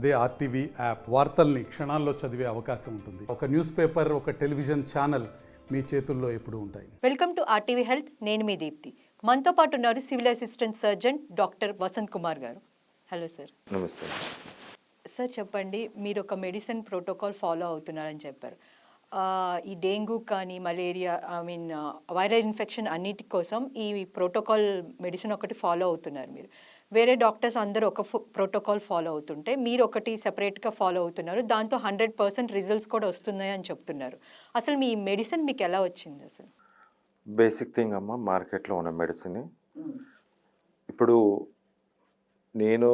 అదే RTV app వార్తల్ని క్షణాల్లో చదివే అవకాశం ఉంటుంది. ఒక న్యూస్ పేపర్ ఒక టెలివిజన్ ఛానల్ మీ చేతుల్లో ఎప్పుడూ ఉంటాయి. వెల్కమ్ టు ఆర్టీవీ హెల్త్ నేను మీ దీప్తి. మనతో పాటు ఉన్నారు civil assistant surgeon doctor Vasanth Kumar గారు. Hello sir. నమస్తే. సార్ చెప్పండి మీరు ఒక మెడిసిన్ ప్రోటోకాల్ ఫాలో అవుతున్నారని చెప్పారు. ఆ, ఈ డెంగ్యూ కానీ malaria I mean viral infection అన్నిటి కోసం ఈ ప్రోటోకాల్ మెడిసిన్ ఒకటి ఫాలో అవుతున్నారు మీరు. వేరే డాక్టర్స్ అందరూ ఒక ప్రోటోకాల్ ఫాలో అవుతుంటే మీరు ఒకటి సెపరేట్గా ఫాలో అవుతున్నారు దాంతో హండ్రెడ్ పర్సెంట్ రిజల్ట్స్ కూడా వస్తున్నాయి అని చెప్తున్నారు. అసలు మీ మెడిసిన్ మీకు ఎలా వచ్చింది అసలు? బేసిక్ థింగ్ అమ్మ మార్కెట్లో ఉన్న మెడిసిన్. ఇప్పుడు నేను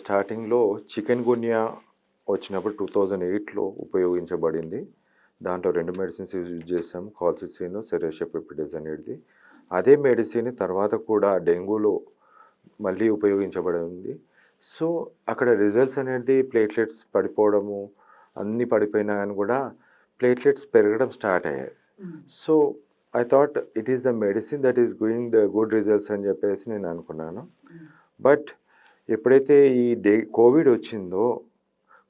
స్టార్టింగ్లో చికెన్ గున్యా వచ్చినప్పుడు టూ థౌజండ్ ఎయిట్లో ఉపయోగించబడింది. దాంట్లో రెండు మెడిసిన్స్ యూజ్ చేసాం కాల్సిసిన్ సెరోషెపెపిడిస్ అనేది అదే మెడిసిన్ తర్వాత కూడా డెంగ్యూలో మళ్ళీ ఉపయోగించబడింది. సో అక్కడ రిజల్ట్స్ అనేది ప్లేట్లెట్స్ పడిపోవడము అన్నీ పడిపోయినా కానీ కూడా ప్లేట్లెట్స్ పెరగడం స్టార్ట్ అయ్యాయి. So I thought it is the medicine that is going the good results అని చెప్పేసి నేను అనుకున్నాను. బట్ ఎప్పుడైతే ఈ డే కోవిడ్ వచ్చిందో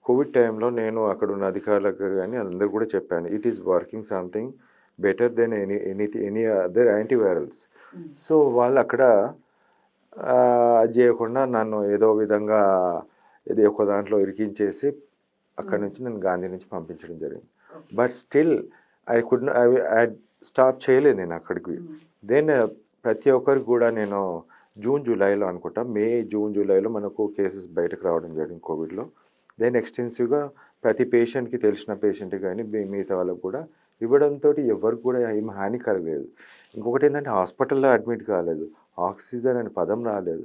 కోవిడ్ టైంలో నేను అక్కడ ఉన్న అధికారులకు కానీ అందరూ కూడా చెప్పాను it is working something better then any any any other antivirals. So వాళ్ళు అక్కడ అది చేయకుండా నన్ను ఏదో విధంగా ఏదో ఒక దాంట్లో ఇరికించేసి అక్కడ నుంచి నన్ను గాంధీ నుంచి పంపించడం జరిగింది. But still I could I stop చేయలేదు నేను అక్కడికి. దెన్ ప్రతి ఒక్కరికి కూడా నేను జూన్ జూలైలో అనుకుంటా మే జూన్ జూలైలో మనకు కేసెస్ బయటకు రావడం జరిగింది కోవిడ్లో దెన్ ఎక్స్టెన్సివ్గా ప్రతి పేషెంట్కి తెలిసిన పేషెంట్ కానీ మిగతా వాళ్ళకు కూడా ఇవ్వడంతో ఎవరికి కూడా ఏం హాని కలగలేదు. ఇంకొకటి ఏంటంటే హాస్పిటల్లో అడ్మిట్ కాలేదు. ఆక్సిజన్ అనే పదం రాలేదు.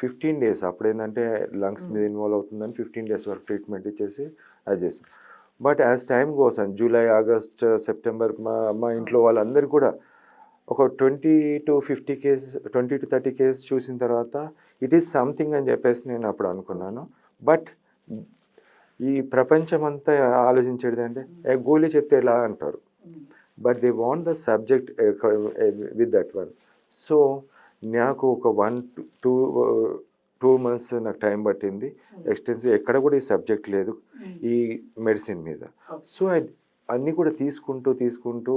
ఫిఫ్టీన్ డేస్ అప్పుడు ఏంటంటే లంగ్స్ మీద ఇన్వాల్వ్ అవుతుందని ఫిఫ్టీన్ డేస్ వరకు ట్రీట్మెంట్ ఇచ్చేసి అది చేసాం బట్ యాజ్ టైం కోసం జూలై ఆగస్ట్ సెప్టెంబర్ మా మా ఇంట్లో వాళ్ళందరూ కూడా ఒక twenty to fifty cases twenty to thirty cases చూసిన తర్వాత ఇట్ ఈస్ సంథింగ్ అని చెప్పేసి నేను అప్పుడు అనుకున్నాను. బట్ ఈ ప్రపంచం అంతా ఆలోచించేది అంటే ఏ గోలీ చెప్తే ఎలా అంటారు? But they want the subject with that one so నాకు ఒక వన్ టూ టూ మంత్స్ నాకు టైం పట్టింది. ఎక్స్టెన్సివ్ ఎక్కడ కూడా ఈ సబ్జెక్ట్ లేదు. ఈ మెడిసిన్ మీద. సో అన్నీ కూడా తీసుకుంటూ తీసుకుంటూ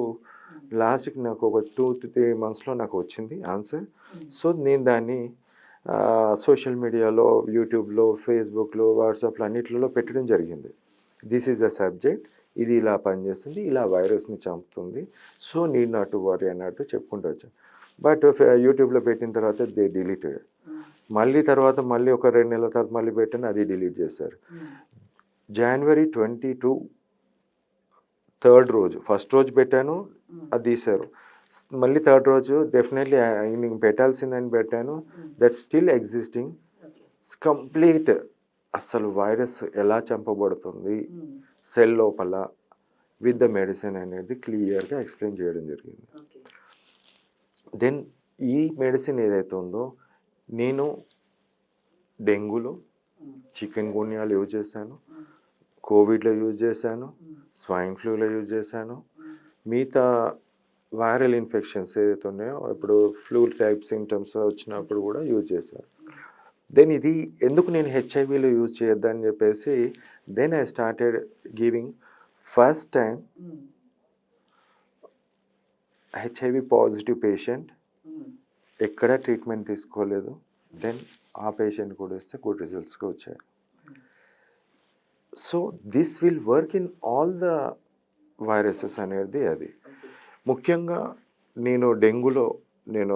లాస్ట్కి నాకు ఒక టూ త్రీ మంత్స్లో నాకు వచ్చింది ఆన్సర్ సో నేను దాన్ని సోషల్ మీడియాలో యూట్యూబ్లో ఫేస్బుక్లో వాట్సాప్లో అన్నిట్లలో పెట్టడం జరిగింది. దిస్ ఈజ్ అ సబ్జెక్ట్ ఇది ఇలా పనిచేస్తుంది ఇలా వైరస్ని చంపుతుంది. So need not to worry అన్నట్టు చెప్పుకుంటూ వచ్చాను బట్ యూట్యూబ్లో పెట్టిన తర్వాత దే డిలీటెడ్. మళ్ళీ తర్వాత మళ్ళీ ఒక రెండు నెలల తర్వాత మళ్ళీ పెట్టాను అది డిలీట్ చేశారు. జనవరి ట్వంటీ టూ థర్డ్ రోజు ఫస్ట్ రోజు పెట్టాను అది తీశారు. మళ్ళీ థర్డ్ రోజు డెఫినెట్లీ నీకు పెట్టాల్సిందని పెట్టాను. దట్ స్టిల్ ఎగ్జిస్టింగ్ కంప్లీట్ అసలు వైరస్ ఎలా చంపబడుతుంది? సెల్ లోపల విత్ ద మెడిసిన్ అనేది క్లియర్గా ఎక్స్ప్లెయిన్ చేయడం జరిగింది. దెన్ ఈ మెడిసిన్ ఏదైతే ఉందో నేను డెంగ్యూలో చికెన్ గున్యాలు యూజ్ చేశాను కోవిడ్లో యూజ్ చేశాను స్వైన్ ఫ్లూలో యూజ్ చేశాను. మిగతా వైరల్ ఇన్ఫెక్షన్స్ ఏదైతే ఉన్నాయో ఇప్పుడు ఫ్లూ టైప్ సిమ్టమ్స్ వచ్చినప్పుడు కూడా యూజ్ చేశాను దెన్ ఇది ఎందుకు నేను హెచ్ఐవిలో యూజ్ చేయొద్దని చెప్పేసి then I started giving first time HIV positive patient ఎక్కడ ట్రీట్మెంట్ తీసుకోలేదు. దెన్ ఆ పేషెంట్ కూడా వస్తే గుడ్ రిజల్ట్స్గా వచ్చాయి. So this will work in all the viruses అనేది అది. ముఖ్యంగా నేను డెంగ్యూలో నేను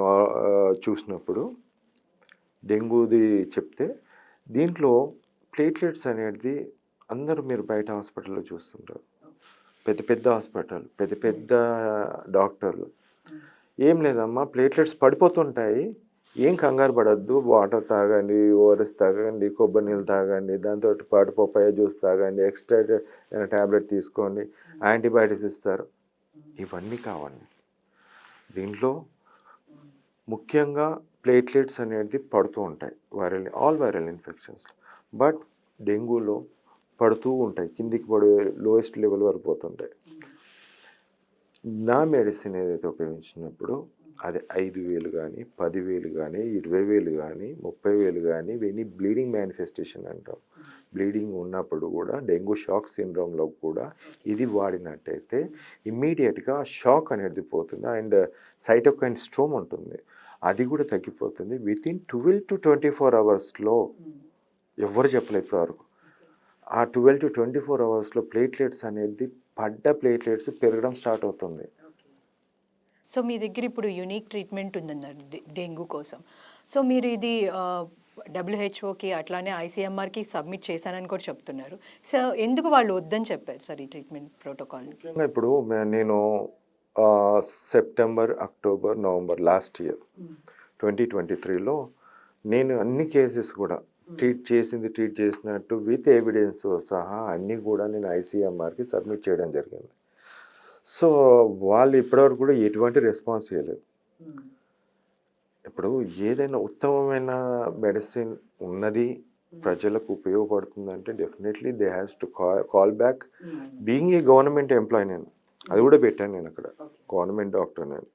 చూసినప్పుడు డెంగ్యూది చెప్తే దీంట్లో ప్లేట్లెట్స్ అనేది అందరూ మీరు బయట హాస్పిటల్లో చూస్తుంటారు. పెద్ద పెద్ద హాస్పిటల్ పెద్ద పెద్ద డాక్టర్లు. ఏం లేదమ్మా ప్లేట్లెట్స్ పడిపోతుంటాయి. ఏం కంగారు పడద్దు. వాటర్ తాగండి ఓఆర్ఎస్ తాగండి కొబ్బరి నీళ్ళు తాగండి దాంతో పాటు పప్పాయ జ్యూస్ తాగండి ఎక్స్ట్రా ట్యాబ్లెట్ తీసుకోండి యాంటీబయాటిక్స్ ఇస్తారు. ఇవన్నీ కావాలి దీంట్లో ముఖ్యంగా ప్లేట్లెట్స్ అనేది పడుతూ ఉంటాయి viral all viral infections. But డెంగ్యూలో పడుతూ ఉంటాయి కిందికి పడే లోయెస్ట్ లెవెల్ వరకు పోతుంటాయి. నా మెడిసిన్ ఏదైతే ఉపయోగించినప్పుడు అది ఐదు వేలు కానీ పదివేలు కానీ ఇరవై వేలు కానీ ముప్పై వేలు కానీ ఇవన్నీ బ్లీడింగ్ మేనిఫెస్టేషన్ అంటాం. బ్లీడింగ్ ఉన్నప్పుడు కూడా డెంగ్యూ షాక్ సిండ్రోమ్లో కూడా ఇది వాడినట్టయితే ఇమ్మీడియట్గా షాక్ అనేది పోతుంది. అండ్ సైటోకైన్ స్ట్రోమ్ ఉంటుంది. అది కూడా తగ్గిపోతుంది. Within twelve to twenty four అవర్స్లో ఎవరు చెప్పలేదు ఇప్పటివరకు ఆ ట్వెల్వ్ టు ట్వంటీ ఫోర్ అవర్స్లో ప్లేట్లెట్స్ అనేది పడ్డ ప్లేట్లెట్స్ పెరగడం స్టార్ట్ అవుతుంది. సో మీ దగ్గర ఇప్పుడు యునిక్ ట్రీట్మెంట్ ఉందన్నారు డెంగ్యూ కోసం. సో మీరు ఇది డబ్ల్యూహెచ్ఓకి అట్లానే ఐసీఎంఆర్కి సబ్మిట్ చేశానని కూడా చెప్తున్నారు. సో ఎందుకు వాళ్ళు వద్దని చెప్పారు సార్ ఈ ట్రీట్మెంట్ ప్రోటోకాల్ ఇప్పుడు నేను September October November last year twenty twenty త్రీలో నేను అన్ని కేసెస్ కూడా ట్రీట్ చేసింది ట్రీట్ చేసినట్టు విత్ ఎవిడెన్స్ సహా అన్నీ కూడా నేను ఐసీఎంఆర్కి సబ్మిట్ చేయడం జరిగింది. సో వాళ్ళు ఇప్పటివరకు కూడా ఎటువంటి రెస్పాన్స్ చేయలేదు ఇప్పుడు ఏదైనా ఉత్తమమైన మెడిసిన్ ఉన్నది ప్రజలకు ఉపయోగపడుతుందంటే definitely they has to call back. Being a government employee నేను అది కూడా పెట్టాను నేను అక్కడ. గవర్నమెంట్ డాక్టర్ నేను.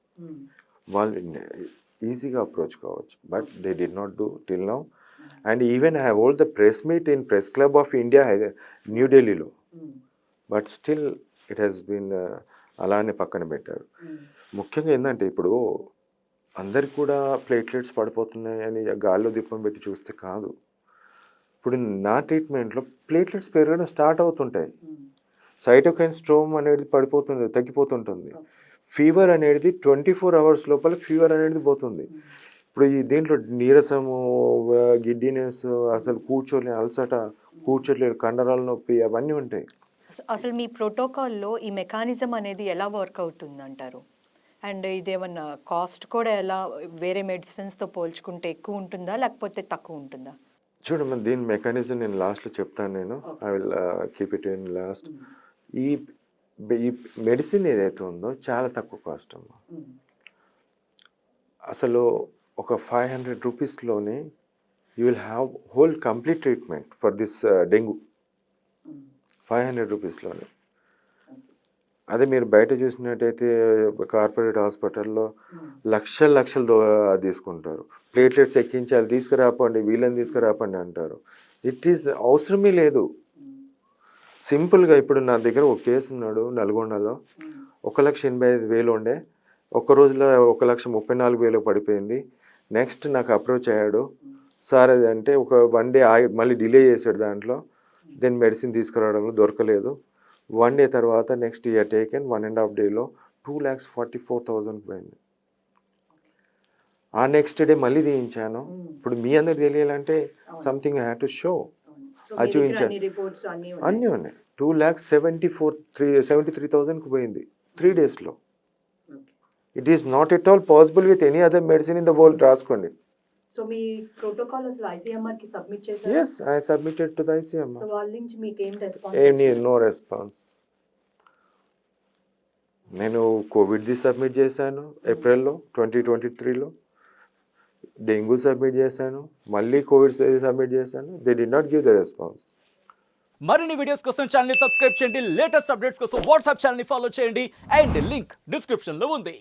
వాళ్ళు ఈజీగా అప్రోచ్ కావచ్చు but they did not do till now. And even I hold the press meet in press club of India న్యూఢిల్లీలో but still it has been అలానే పక్కన పెట్టారు. ముఖ్యంగా ఏంటంటే ఇప్పుడు అందరికి కూడా ప్లేట్లెట్స్ పడిపోతున్నాయి అని గాల్లో దీపం పెట్టి చూస్తే కాదు. ఇప్పుడు నా ట్రీట్మెంట్లో ప్లేట్లెట్స్ పెరగడం స్టార్ట్ అవుతుంటాయి. సైటోకైన్ స్ట్రోమ్ అనేది పడిపోతుంది తగ్గిపోతుంటుంది. ఫీవర్ అనేది ట్వంటీ ఫోర్ అవర్స్ లోపల ఫీవర్ అనేది పోతుంది. ఇప్పుడు ఈ దీంట్లో నీరసము గిడ్డినెస్ అసలు కూర్చోలే అలసట కూర్చోలేరు కండరాల నొప్పి అవన్నీ ఉంటాయి. అసలు మీ ప్రోటోకాల్లో ఈ మెకానిజం అనేది ఎలా వర్క్ అవుతుంది అంటారు అండ్ ఇదేమన్నా కాస్ట్ కూడా ఎలా వేరే మెడిసిన్స్తో పోల్చుకుంటే ఎక్కువ ఉంటుందా లేకపోతే తక్కువ ఉంటుందా? చూడమ్మా దీని మెకానిజం నేను లాస్ట్లో చెప్తాను నేను. I will keep it in last ఈ ఈ మెడిసిన్ ఏదైతే ఉందో చాలా తక్కువ కాస్ట్ అమ్మా. అసలు ఒక five hundred రూపీస్లోనే you will have whole complete treatment for this dengue. Five hundred రూపీస్లోనే. అదే మీరు బయట చూసినట్టయితే కార్పొరేట్ హాస్పిటల్లో లక్షల లక్షలు దో- తీసుకుంటారు. ప్లేట్లెట్స్ ఎక్కించి అది తీసుకురాపండి వీళ్ళని తీసుకురాపండి అంటారు. ఇట్ ఈస్ అవసరమే లేదు. సింపుల్గా ఇప్పుడు నా దగ్గర ఒక కేసు ఉన్నాడు నల్గొండలో. ఒక లక్ష ఎనభై ఐదు వేలు ఉండే. ఒక రోజులో ఒక లక్ష ముప్పై నాలుగు వేలు పడిపోయింది. నెక్స్ట్ నాకు అప్రోచ్ అయ్యాడు. సార్ అది అంటే ఒక వన్ డే ఆగి మళ్ళీ డిలే చేశాడు దాంట్లో. దెన్ మెడిసిన్ తీసుకురావడంలో దొరకలేదు. వన్ డే తర్వాత next year taken one and half డేలో టూ ల్యాక్స్ ఫార్టీ ఫోర్ థౌజండ్కి పోయింది. ఆ నెక్స్ట్ డే మళ్ళీ తీయించాను. ఇప్పుడు మీ అందరికి తెలియాలంటే something I have to show అది చూపించాను. అన్నీ ఉన్నాయి? Two lakhs seventy four three seventy three థౌజండ్కి పోయింది. త్రీ డేస్లో it is not at all possible with any other medicine in the world రాసుకోండి. సో మీ ప్రోటోకాల్ అసలు ఐసీఎంఆర్కి submit yes I submitted to the ICM వాళ్ళ నుంచి మీకు ఏం ఎనీ నో రెస్పాన్స్ నేను కోవిడ్ది సబ్మిట్ చేశాను ఏప్రిల్లో ట్వంటీ ట్వంటీ త్రీలో డెంగ్యూ సబ్మిట్ చేశాను మళ్ళీ కోవిడ్ సబ్మిట్ చేశాను. They did not give the response మరిన్ని వీడియోస్ కోసం ఛానల్ సబ్స్క్రైబ్ చేయండి. లేటెస్ట్ అప్డేట్స్ కోసం వాట్సాప్ ఛానల్ ఫాలో చేయండి. అండ్ లింక్ డిస్క్రిప్షన్లో ఉంది.